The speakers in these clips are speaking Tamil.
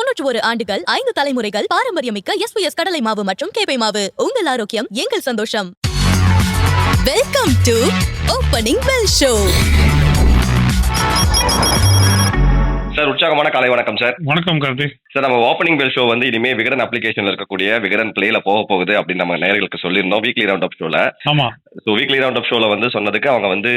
தொன்னூற்று ஒரு ஆண்டுகள் ஐந்து தலைமுறைகள் பாரம்பரியமிக்க எஸ்பிஎஸ் கடலை மாவு மற்றும் கேப்பை மாவு. உங்கள் ஆரோக்கியம் எங்கள் சந்தோஷம். Welcome to opening bell show sir உற்சாகமான காலை வணக்கம் சார். வணக்கம் கார்த்திக் சார் நம்ம ஓப்பனிங் பெல் ஷோ வந்து இனிமே விகடன் அப்ளிகேஷன்ல இருக்கக்கூடிய விகடன் பிளேல போக போகுது அப்படின்னு நம்ம நேயர்களுக்கு சொல்லியிருந்தோம் வீக்லி ரவுண்ட் அப் ஷோல ஆமா. ஸோ வீக்லி ரவுண்ட் அப் ஷோல வந்து சொன்னதுக்கு அவங்க வந்து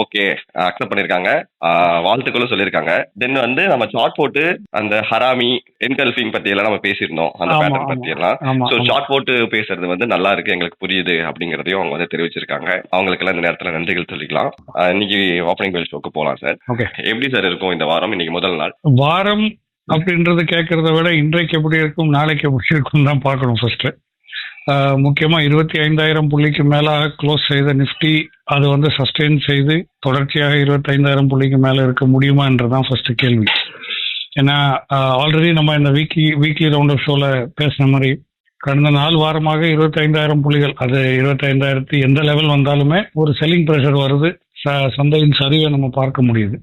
ஓகே அக்செப்ட் பண்ணிருக்காங்க. ஆஹ், வாழ்த்துக்களும் சொல்லியிருக்காங்க தென் வந்து நம்ம சார்ட் போட்டு அந்த ஹராமி என்கல்ஃபிங் பத்தி எல்லாம் நம்ம பேசியிருந்தோம். அந்த பேட்டர்ன். பத்தி எல்லாம். ஸோ. ஷார்ட் போட்டு பேசுறது வந்து நல்லா இருக்கு. எங்களுக்கு புரியுது அப்படிங்கறதையும் அவங்க வந்து தெரிவிச்சிருக்காங்க. அவங்களுக்கெல்லாம் இந்த நேரத்துல நன்றிகள் சொல்லிக்கலாம். இன்னைக்கு ஓப்பனிங் பெல் ஷோக்கு போகலாம் சார். எப்படி சார் இருக்கும் இந்த வாரம்? இன்னைக்கு முதல் நாள். வாரம் அப்படின்றது கேட்கறத விட இன்றைக்கு எப்படி இருக்கும் நாளைக்கு எப்படி இருக்கும் தான் பார்க்கணும் ஃபர்ஸ்ட் முக்கியமா இருபத்தி ஐந்தாயிரம் புள்ளிக்கு மேலாக க்ளோஸ் செய்த நிஃப்டி அது வந்து சஸ்டெயின் செய்து தொடர்ச்சியாக இருபத்தைந்தாயிரம் புள்ளிக்கு மேல இருக்க முடியுமா என்றதான் ஃபர்ஸ்ட் கேள்வி. ஏன்னா ஆல்ரெடி நம்ம இந்த வீக்லி வீக்லி ரவுண்ட் ஆஃப் ஷோல பேசின மாதிரி கடந்த நாலு வாரமாக இருபத்தைந்தாயிரம் புள்ளிகள் அது இருபத்தைந்தாயிரத்தி எந்த லெவல் வந்தாலுமே ஒரு செல்லிங் ப்ரெஷர் வருது ச- சந்தையின் சரிவை நம்ம பார்க்க முடியுது.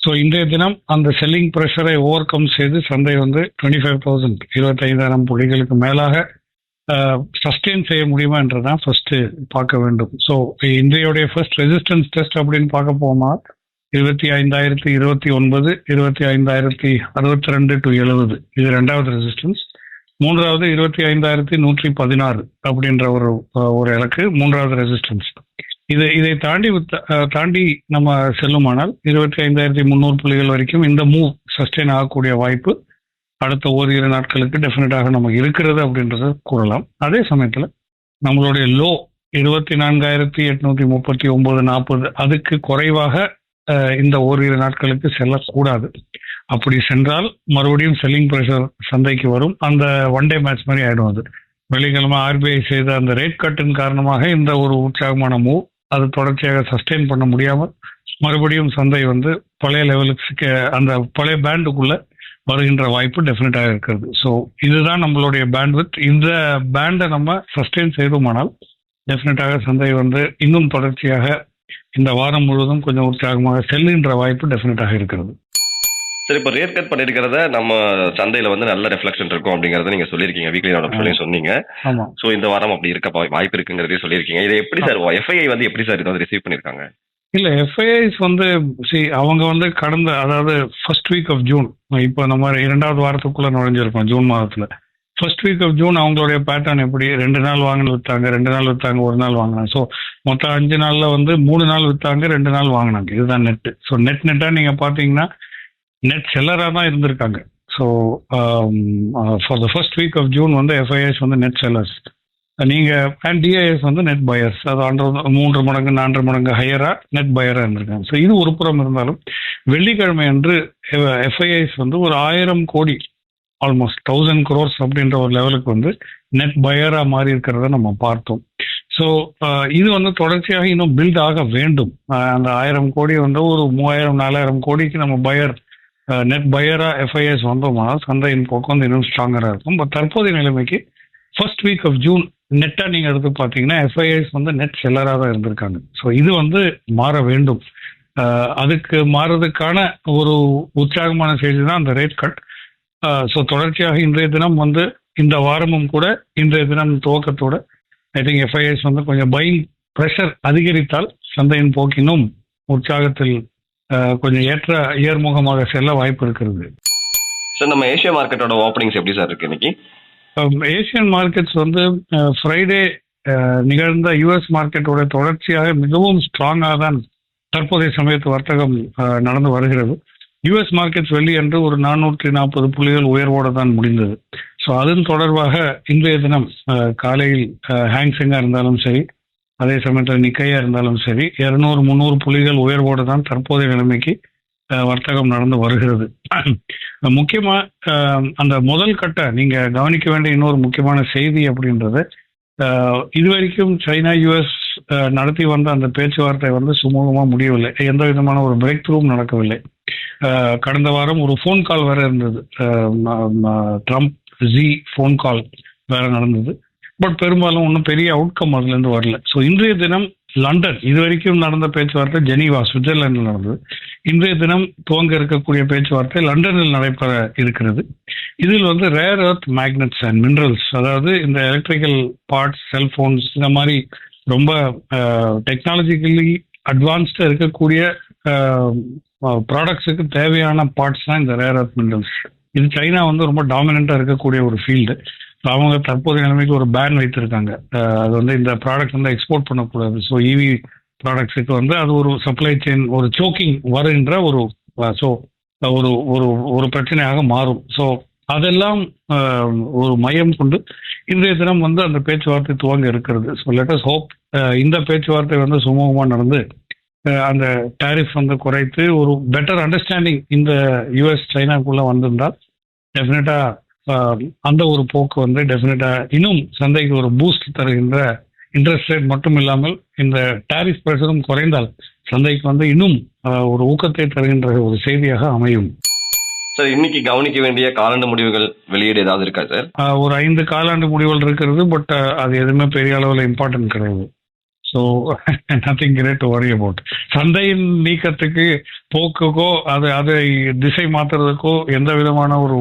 ஸோ இன்றைய தினம் அந்த செல்லிங் ப்ரெஷரை ஓவர் கம் செய்து சந்தை வந்து டுவெண்ட்டி ஃபைவ் தௌசண்ட் இருபத்தைந்தாயிரம் புள்ளிகளுக்கு மேலாக சஸ்டெயின் செய்ய முடியுமா என்றதான் ஃபர்ஸ்ட் பார்க்க வேண்டும். ஸோ இன்றையுடைய ஃபர்ஸ்ட் ரெசிஸ்டன்ஸ் டெஸ்ட் அப்படின்னு பார்க்க போமா இருபத்தி ஐந்தாயிரத்தி இருபத்தி ஒன்பது இருபத்தி ஐந்தாயிரத்தி அறுபத்தி ரெண்டு டு எழுபது. இது ரெண்டாவது ரெசிஸ்டன்ஸ் மூன்றாவது இருபத்தி ஐந்தாயிரத்தி நூற்றி பதினாறு அப்படின்ற ஒரு ஒரு இலக்கு. மூன்றாவது ரெசிஸ்டன்ஸ் இது இதை தாண்டி தாண்டி நம்ம செல்லுமானால் இருபத்தி ஐந்தாயிரத்தி முந்நூறு புள்ளிகள் வரைக்கும் இந்த மூவ் சஸ்டெயின் ஆகக்கூடிய வாய்ப்பு அடுத்த ஓரிரு நாட்களுக்கு டெஃபினட்டாக நமக்கு இருக்கிறது அப்படின்றத கூறலாம். அதே சமயத்தில் நம்மளுடைய லோ இருபத்தி நான்காயிரத்தி எட்நூத்தி முப்பத்தி ஒன்பது நாற்பது அதுக்கு குறைவாக இந்த ஓரிரு நாட்களுக்கு செல்லக்கூடாது. அப்படி சென்றால் மறுபடியும் செல்லிங் ப்ரெஷர் சந்தைக்கு வரும். அந்த ஒன் டே மேட்ச் மாதிரி ஆயிடும் அது. வெள்ளிக்கிழமை ஆர்பிஐ செய்த அந்த ரேட் கட்டின் காரணமாக இந்த ஒரு உற்சாகமான மூவ் அது தொடர்ச்சியாக சஸ்டெயின் பண்ண முடியாமல் மறுபடியும் சந்தை வந்து பழைய லெவலுக்கு அந்த பழைய பேண்டுக்குள்ள வருகின்ற வாய்ப்பு டெஃபினட்டாக இருக்கிறது. ஸோ இதுதான் நம்மளுடைய பேண்ட்வித் இந்த பேண்டை நம்ம சஸ்டெயின் செய்தோமானால் டெஃபினட்டாக சந்தை வந்து இன்னும் தொடர்ச்சியாக இந்த வாரம் முழுவதும் கொஞ்சம் உற்சாகமாக செல்லுகின்ற வாய்ப்பு டெஃபினட்டாக இருக்கிறது. சரி இப்போ ரேட் கட் பண்ணிருக்கிறத நம்ம சந்தையில வந்து நல்ல ரெஃப்ளெக்ஷன் இருக்கும் அப்படிங்கறத நீங்க சொல்லியிருக்கீங்க. வீக்லி சொல்லியும் சொன்னீங்க. ஆமா. சோ இந்த வாரம் அப்படி இருக்க வாய்ப்பு இருக்குங்கிறதையும் சொல்லியிருக்கீங்க. இது எப்படி சார் எஃப்ஐஐ வந்து எப்படி சார் இதை வந்து ரிசீவ் பண்ணிருக்காங்க? இல்ல எஃப்ஐஐஸ் வந்து சி அவங்க வந்து கடந்த அதாவது ஃபர்ஸ்ட் வீக் ஆஃப் ஜூன் இப்போ நம்ம இரண்டாவது வாரத்துக்குள்ள நுழைஞ்சிருக்கோம் ஜூன் மாதத்துல. ஃபர்ஸ்ட் வீக் ஆஃப் ஜூன் அவங்களுடைய பேட்டர்ன் எப்படி? ரெண்டு நாள் வாங்கின வித்தாங்க ரெண்டு நாள் வித்தாங்க ஒரு நாள் வாங்கினாங்க. ஸோ மொத்தம் அஞ்சு நாள்ல வந்து மூணு நாள் வித்தாங்க ரெண்டு நாள் வாங்கினாங்க. இதுதான் நெட் ஸோ நெட் நெட்டா நீங்க பாத்தீங்கன்னா நெட் செல்லரா தான் இருந்திருக்காங்க. So for the first week of June வந்து எஃப்ஐஎஸ் வந்து நெட் செல்லர்ஸ் நீங்கள் அண்ட் டிஐஎஸ் வந்து நெட் பயர்ஸ் அது அன்று மூன்று மடங்கு நான்கு மடங்கு ஹையராக நெட் பயராக இருந்திருக்காங்க. ஸோ இது ஒரு புறம் இருந்தாலும் வெள்ளிக்கிழமை அன்று எஃப்ஐஐஸ் வந்து ஒரு ஆயிரம் கோடி ஆல்மோஸ்ட் தௌசண்ட் குரோர்ஸ் அப்படின்ற ஒரு லெவலுக்கு வந்து நெட் பயராக மாறி இருக்கிறத நம்ம பார்த்தோம். ஸோ இது வந்து தொடர்ச்சியாக இன்னும் பில்ட் ஆக வேண்டும். அந்த ஆயிரம் கோடி வந்து ஒரு மூவாயிரம் நாலாயிரம் கோடிக்கு நம்ம பயர் நெட் பயராக எஃப்ஐஎஸ் வந்தோம்னால் சந்தையின் போக்கு வந்து இன்னும் ஸ்ட்ராங்கராக இருக்கும். பட் தற்போதைய நிலைமைக்கு ஃபர்ஸ்ட் வீக் ஆஃப் ஜூன் நெட்டா நீங்க எடுத்து பார்த்தீங்கன்னா எஃப்ஐஎஸ் வந்து நெட் செல்லராக தான் இருந்திருக்காங்க. ஸோ இது வந்து மாற வேண்டும். அதுக்கு மாறுறதுக்கான ஒரு உற்சாகமான செய்தி தான் அந்த ரேட் கட் ஸோ தொடர்ச்சியாக இன்றைய தினம் வந்து இந்த வாரமும் கூட இன்றைய தினம் துவக்கத்தோட ஐ திங்க் எஃப்ஐஎஸ் வந்து கொஞ்சம் பைங் ப்ரெஷர் அதிகரித்தால் சந்தையின் போக்கினும் உற்சாகத்தில் கொஞ்சம் ஏற்ற ஏர்முகமாக செல்ல வாய்ப்பு இருக்கிறது. சார் நம்ம ஏஷியா மார்க்கெட்டோட ஓப்பனிங்ஸ் எப்படி சார் இருக்கு இன்னைக்கு? Um, ஏசியன் மார்க்கெட்ஸ் வந்து uh, ஃப்ரைடே uh, நிகழ்ந்த யுஎஸ் மார்க்கெட்டோட தொடர்ச்சியாக மிகவும் ஸ்ட்ராங்காக தான் தற்போதைய சமயத்து வர்த்தகம் uh, நடந்து வருகிறது. யுஎஸ் மார்க்கெட்ஸ் வெள்ளி அன்று ஒரு நானூற்றி நாற்பது புள்ளிகள் உயர்வோடு தான் முடிந்தது. ஸோ அதன் தொடர்பாக இன்றைய தினம் காலையில் ஹேங்ஸிங்காக இருந்தாலும் சரி அதே சமயத்தில் நிக்கையாக இருந்தாலும் சரி இரநூறு முந்நூறு புள்ளிகள் உயர்வோடு தான் தற்போதைய நிலைமைக்கு வர்த்தகம் நடந்து வருகிறது. முக்கியமா அந்த முதல் கட்ட நீங்க கவனிக்க வேண்டிய இன்னொரு முக்கியமான செய்தி அப்படின்றது இது இதுவரைக்கும் சைனா யுஎஸ் நடத்தி வந்த அந்த பேச்சுவார்த்தை வந்து சுமூகமா முடியவில்லை. எந்த விதமான ஒரு பிரேக் த்ரூவும் நடக்கவில்லை கடந்த வாரம் ஒரு ஃபோன் கால் வேற இருந்தது. ட்ரம்ப் ஜி ஃபோன் கால் வேற நடந்தது. பட் பெரும்பாலும் ஒன்றும் பெரிய அவுட்கம் அதுலேருந்து வரல. ஸோ இன்றைய தினம் லண்டன் இது வரைக்கும் நடந்த பேச்சுவார்த்தை ஜெனீவா சுவிட்சர்லாந்தில் நடந்தது. இன்றைய தினம் துவங்க இருக்கக்கூடிய பேச்சுவார்த்தை லண்டனில் நடைபெற இருக்கிறது. இதில் வந்து rare earth magnets and minerals அதாவது இந்த எலக்ட்ரிக்கல் பார்ட்ஸ் செல்போன்ஸ் இந்த மாதிரி ரொம்ப டெக்னாலஜிக்கலி அட்வான்ஸ்டாக இருக்கக்கூடிய ப்ராடக்ட்ஸுக்கு தேவையான பார்ட்ஸ் தான் இந்த ரேர் எர்த் மினரல்ஸ் இது சைனா வந்து ரொம்ப டாமினண்ட்டாக இருக்கக்கூடிய ஒரு ஃபீல்டு அவங்க தற்போதைய நிலைமைக்கு ஒரு பேன் வைத்திருக்காங்க. அது வந்து இந்த ப்ராடக்ட் வந்து எக்ஸ்போர்ட் பண்ணக்கூடாது. ஸோ இவி ப்ராடக்ட்ஸுக்கு வந்து அது ஒரு சப்ளை செயின் ஒரு சோக்கிங் வருகின்ற ஒரு ஸோ ஒரு ஒரு ஒரு பிரச்சனையாக மாறும். ஸோ அதெல்லாம் ஒரு மையம் கொண்டு இன்றைய தினம் வந்து அந்த பேச்சுவார்த்தை துவங்க இருக்கிறது. ஸோ லெட்டஸ் ஹோப் இந்த பேச்சுவார்த்தை வந்து சுமூகமாக நடந்து அந்த டாரிஃப் வந்து குறைத்து ஒரு பெட்டர் அண்டர்ஸ்டாண்டிங் இந்த யூஎஸ் சைனாக்குள்ளே வந்திருந்தால் டெஃபினட்டாக அந்த ஒரு போக்கு வந்து டெஃபினட்டா இன்னும் சந்தைக்கு ஒரு பூஸ்ட் தருகின்ற இன்ட்ரெஸ்ட் ரேட் மட்டும் இல்லாமல் இந்த டாரிஃப் ப்ரெஷரும் குறைந்தால் சந்தைக்கு வந்து இன்னும் ஒரு ஊக்கத்தை தருகின்ற ஒரு செய்தியாக அமையும். சார் இன்னைக்கு கவனிக்க வேண்டிய காலாண்டு முடிவுகள் வெளியீடு ஏதாவது இருக்கா சார் ஒரு ஐந்து காலாண்டு முடிவுகள் இருக்கிறது பட் அது எதுவுமே பெரிய அளவில் இம்பார்ட்டன்ட் கிடையாது. So nothing great worry about சந்தையின் நீக்கத்துக்கு போக்குக்கோ அது அதை திசை மாத்துறதுக்கோ எந்த விதமான ஒரு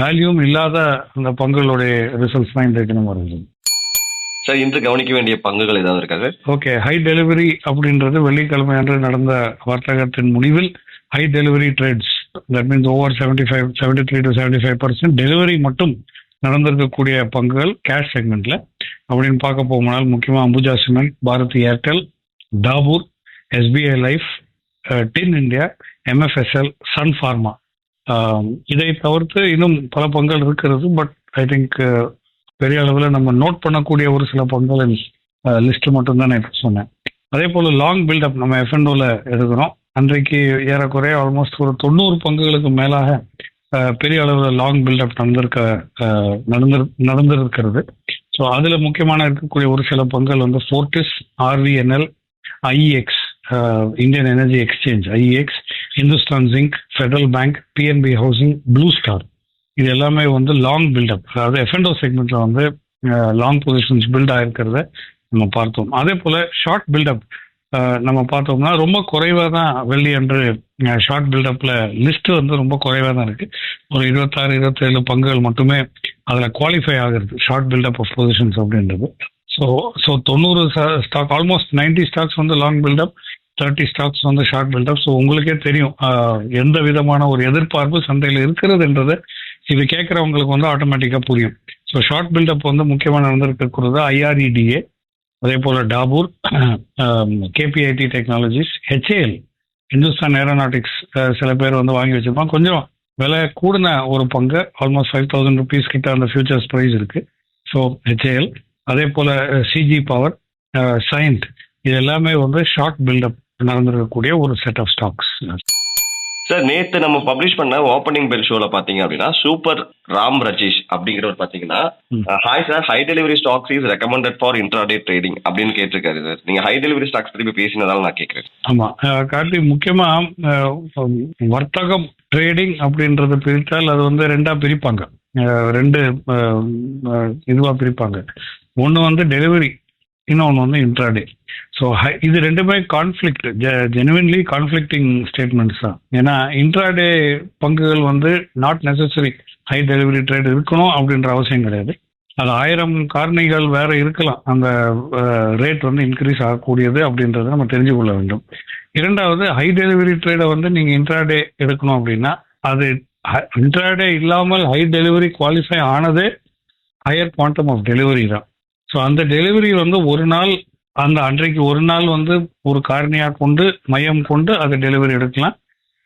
வேல்யூவும் இல்லாத அந்த பங்குகளுடைய ரிசல்ட்ஸ் தான் இன்றைய தினம் வருது சார் இன்று கவனிக்க வேண்டிய பங்குகள் ஏதாவது இருக்கா சார் ஓகே ஹை டெலிவரி அப்படின்றது வெள்ளிக்கிழமை அன்று நடந்த வர்த்தகத்தின் முடிவில் high delivery trades that means over seventy five seventy three to seventy five percent delivery மட்டும் நடந்திருக்கக்கூடிய பங்குகள் கேஷ் செக்மெண்ட்ல அப்படின்னு பார்க்க போகும்போனால் முக்கியமாக Ambuja Cement Bharti Airtel Dabur SBI Life டின் இந்தியா எம்எஃப்எஸ்எல் சன் ஃபார்மா. இதை தவிர்த்து இன்னும் பல பங்குகள் இருக்கிறது. பட் ஐ திங்க் பெரிய அளவில் நம்ம நோட் பண்ணக்கூடிய ஒரு சில பங்குகளின் லிஸ்ட் மட்டும் தான் நான் இப்போ சொன்னேன். அதே போல் லாங் பில்டப் நம்ம எஃப்என்டோவில் எடுக்கிறோம். அன்றைக்கு ஏறக்குறைய ஆல்மோஸ்ட் ஒரு தொண்ணூறு பங்குகளுக்கு மேலாக பெரிய அளவில் லாங் பில்டப் நடந்திருக்க நடந்து நடந்திருக்கிறது. ஸோ அதில் முக்கியமான இருக்கக்கூடிய ஒரு சில பங்குகள் வந்து Fortis RVNL IEX Indian Energy Exchange IEX Hindustan Zinc Federal Bank PNB Housing Blue Star இது எல்லாமே வந்து லாங் பில்டப் அதாவது எஃப்என்டோ செக்மெண்ட்ல வந்து லாங் பொசிஷன்ஸ் பில்ட் ஆகிருக்கிறத நம்ம பார்த்தோம். அதே போல் ஷார்ட் பில்டப் நம்ம பார்த்தோம்னா ரொம்ப குறைவாக தான் வெள்ளி அன்று ஷார்ட் பில்டப்ல லிஸ்ட் வந்து ரொம்ப குறைவாக தான் இருக்கு. ஒரு இருபத்தாறு இருபத்தேழு பங்குகள் மட்டுமே அதில் குவாலிஃபை ஆகுறது ஷார்ட் பில்டப் ஆஃப் பொசிஷன்ஸ் அப்படின்றது. ஸோ ஸோ தொண்ணூறு ஸ்டாக் ஆல்மோஸ்ட் 90 ஸ்டாக்ஸ் வந்து லாங் பில்டப் தேர்ட்டி ஸ்டாக்ஸ் வந்து ஷார்ட் பில்டப் ஸோ உங்களுக்கே தெரியும் எந்த விதமான ஒரு எதிர்பார்ப்பு சந்தையில் இருக்கிறதுன்றது இது கேட்குறவங்களுக்கு வந்து ஆட்டோமேட்டிக்காக புரியும். ஸோ ஷார்ட் பில்டப் வந்து முக்கியமாக நடந்திருக்கிறது ஐஆர்இடிஏ அதே போல் Dabur KPIT Technologies HAL Hindustan Aeronautics சில பேர் வந்து வாங்கி வச்சிருப்பான் கொஞ்சம் விலை கூடின ஒரு பங்கு ஆல்மோஸ்ட் ஃபைவ் தௌசண்ட் ருபீஸ் கிட்ட அந்த ஃபியூச்சர்ஸ் ப்ரைஸ் இருக்கு. ஸோ ஹெச்ஏஎல் அதே போல் சிஜி பவர் சைன்ட் இது எல்லாமே வந்து ஷார்ட் பில்டப் நடந்திருக்கக்கூடிய ஒரு செட் ஆஃப் ஸ்டாக்ஸ் சார் நேத்து நம்ம பப்ளிஷ் பண்ண ஓப்பனிங் பெல் ஷோல பாத்தீங்க அப்படின்னா சூப்பர் ராம் ரஜேஷ் அப்படிங்கிறவர் பாத்தீங்கன்னா. Hi sir high delivery stocks is recommended for intraday trading அப்படின்னு கேட்டிருக்காரு சார் நீங்க ஹை டெலிவரி ஸ்டாக்ஸ் பத்தி பேசினதால நான் கேட்கறேன் ஆமாம் கார்த்தி முக்கியமாக வர்த்தகம் ட்ரேடிங் அப்படின்றத பிரித்தால் அது வந்து ரெண்டா பிரிப்பாங்க. ரெண்டு இதுவாக பிரிப்பாங்க. ஒன்று வந்து டெலிவரி இன்னொன்று வந்து இன்ட்ராடே ஸோ இது ரெண்டுமே கான்ஃப்ளிக்ட் ஜெனுவின்லி கான்ஃப்ளிக்டிங் ஸ்டேட்மெண்ட்ஸ் தான். ஏன்னா இன்ட்ராடே பங்குகள் வந்து not necessary high delivery trade இருக்கணும் அப்படின்ற அவசியம் கிடையாது. அது ஆயிரம் காரணிகள் வேற இருக்கலாம். அந்த ரேட் வந்து இன்க்ரீஸ் ஆகக்கூடியது அப்படின்றத நம்ம தெரிஞ்சு கொள்ள வேண்டும். இரண்டாவது ஹை டெலிவரி ட்ரேடை வந்து நீங்கள் இன்ட்ராடே எடுக்கணும் அப்படின்னா அது இன்ட்ராடே இல்லாமல் ஹை டெலிவரி குவாலிஃபை ஆனதே ஹையர் குவான்டம் ஆஃப் டெலிவரி தான். ஸோ அந்த டெலிவரி வந்து ஒரு நாள் அந்த அன்றைக்கு ஒரு நாள் வந்து ஒரு காரணியாக கொண்டு மையம் கொண்டு அதை டெலிவரி எடுக்கலாம்.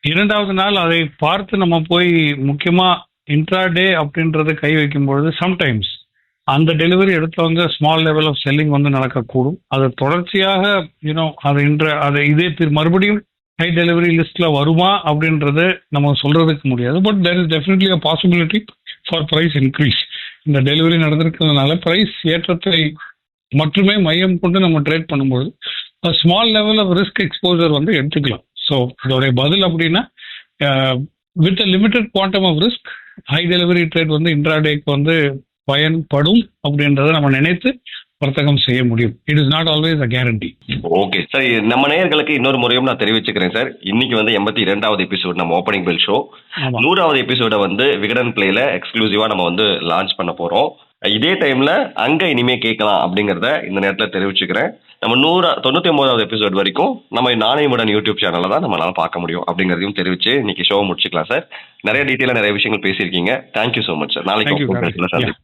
இரண்டாவது நாள் அதை பார்த்து நம்ம போய் முக்கியமாக இன்ட்ராடே அப்படின்றது கை வைக்கும் பொழுது சம்டைம்ஸ் அந்த டெலிவரி எடுத்தவங்க ஸ்மால் லெவல் ஆஃப் செல்லிங் வந்து நடக்கக்கூடும். அது தொடர்ச்சியாக யூனோ அது இன்ற அதை இதே திரு- மறுபடியும் ஹை டெலிவரி லிஸ்ட்ல வருமா அப்படின்றது நம்ம சொல்றதுக்கு முடியாது. But there is definitely a possibility for price increase இந்த டெலிவரி நடந்திருக்கிறதுனால ப்ரைஸ் ஏற்றத்தை மட்டுமே மையம் கொண்டு நம்ம ட்ரேட் பண்ணும்போது small level of risk exposure வந்து எடுத்துக்கலாம். ஸோ இதோடைய பதில் அப்படின்னா with limited quantum of risk high delivery trade வந்து இன்ட்ராடேக்கு வந்து பயன்படும் அப்படின்றத நம்ம நினைத்து வர்த்தகம் செய்ய முடியும். It is not always a guarantee okay sir நம்ம நேயர்களுக்கு இன்னொரு முறையும் நான் தெரிவிச்சுக்கிறேன் சார் இன்னைக்கு வந்து எண்பத்தி இரண்டாவது எபிசோட் நம்ம ஓப்பனிங் பெல் ஷோ நூறாவது எபிசோட வந்து விகடன் பிளேல எக்ஸ்க்ளூசிவா நம்ம வந்து லான்ச் பண்ண போறோம். இதே டைம்ல அங்க இனிமே கேட்கலாம் அப்படிங்கறத இந்த நேரத்துல தெரிவிச்சுக்கிறேன். நம்ம நூறு தொண்ணூத்தி ஒன்பதாவது எபிசோட் வரைக்கும் நம்ம நாணயமுடன் யூடியூப் சேனல்ல தான் நம்மளால பார்க்க முடியும் அப்படிங்கறதையும் தெரிவிச்சு இன்னைக்கு ஷோ முடிச்சுக்கலாம் சார் நிறைய டீட்டெயிலா நிறைய விஷயங்கள் பேசியிருக்கீங்க. Thank you so much sir நாளைக்கு